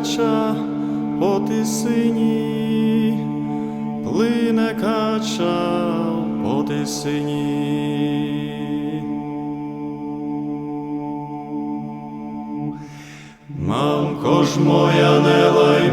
кача по тисині, плине кача по тисині. Мамко ж моя, не лай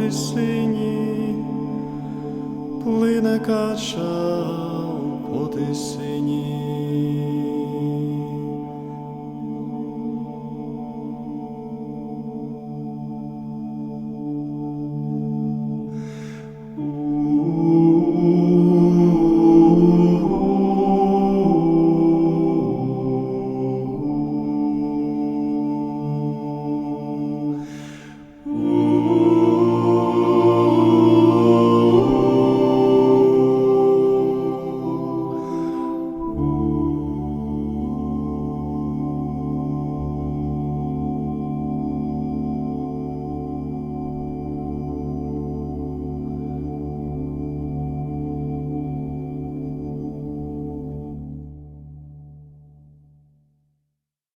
по тисині, плине кача по тисині.